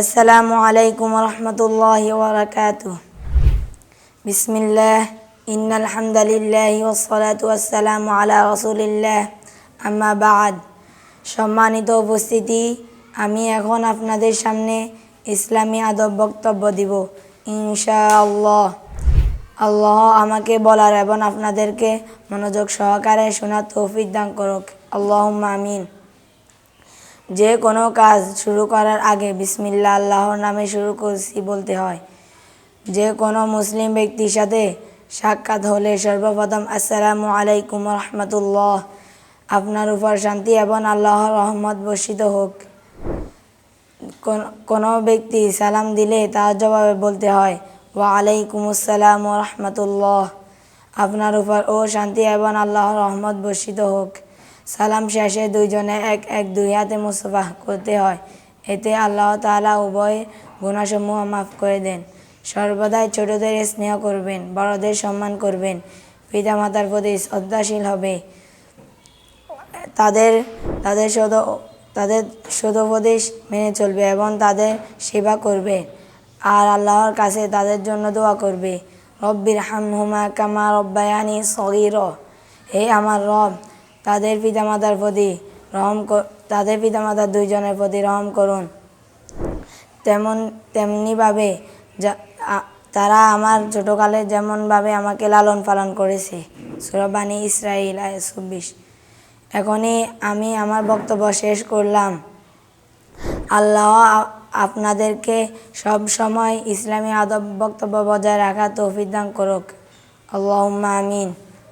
আসসালামু আলাইকুম রহমতুল্লাহ ওবরাকাত বিসমিল্লাহ, ইন্নাল হামদালিল্লাহ ওসলাতু আসসালামু আলা রসুলিল্লাহ। আম্মা বাদ। সম্মানিত উপস্থিতি, আমি এখন আপনাদের সামনে ইসলামী আদব বক্তব্য দিব ইনশা আল্লাহ আল্লাহ আমাকে বলার এবং আপনাদেরকে মনোযোগ সহকারে শোনার তৌফিক দান করুক। আল্লাহ আমিন। যে কোনো কাজ শুরু করার আগে বিসমিল্লা আল্লাহর নামে শুরু করছি বলতে হয়। যে কোনো মুসলিম ব্যক্তির সাথে সাক্ষাৎ হলে সর্বপ্রথম আসসালামু আলাইকুম রহমতুল্লাহ। আপনার উপর শান্তি এবং আল্লাহর রহমত বর্ষিত হোক। কোন- ব্যক্তি সালাম দিলে তার জবাবে বলতে হয়, ওয়া আলাইকুম আসসালাম রহমতুল্লাহ। আপনার উপর ও শান্তি এবং আল্লাহর রহমত বর্ষিত হোক। সালাম শেষে দুইজনে এক এক দুই হাতে মুসফা করতে হয়। এতে আল্লাহ তাআলা উভয় গুণাসমূহ মাফ করে দেন। সর্বদাই ছোটদের স্নেহ করবেন, বড়দের সম্মান করবেন, পিতামাতার প্রতি শ্রদ্ধাশীল হবে। তাদের তাদের সদ, তাদের সদোপদেশ মেনে চলবে এবং তাদের সেবা করবে। আর আল্লাহর কাছে তাদের জন্য দোয়া করবে। রব্বির হামহুমা কামা রব্বায়ানি সগির। হে আমার রব তাদের পিতামাতার প্রতি রহম তাদের পিতামাতার দুইজনের প্রতি রহম করুন। তেমন, তেমনিভাবে যা তারা আমার ছোটোকালে যেমনভাবে আমাকে লালন পালন করেছে। সুরবানী ইসরাইল আয় চব্বিশ। এখনই আমি আমার বক্তব্য শেষ করলাম। আল্লাহ আপনাদেরকে সব সময় ইসলামী আদব বক্তব্য বজায় রাখা তৌফিক দান করুক। আল্লাহুম্মা আমিন।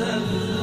sallam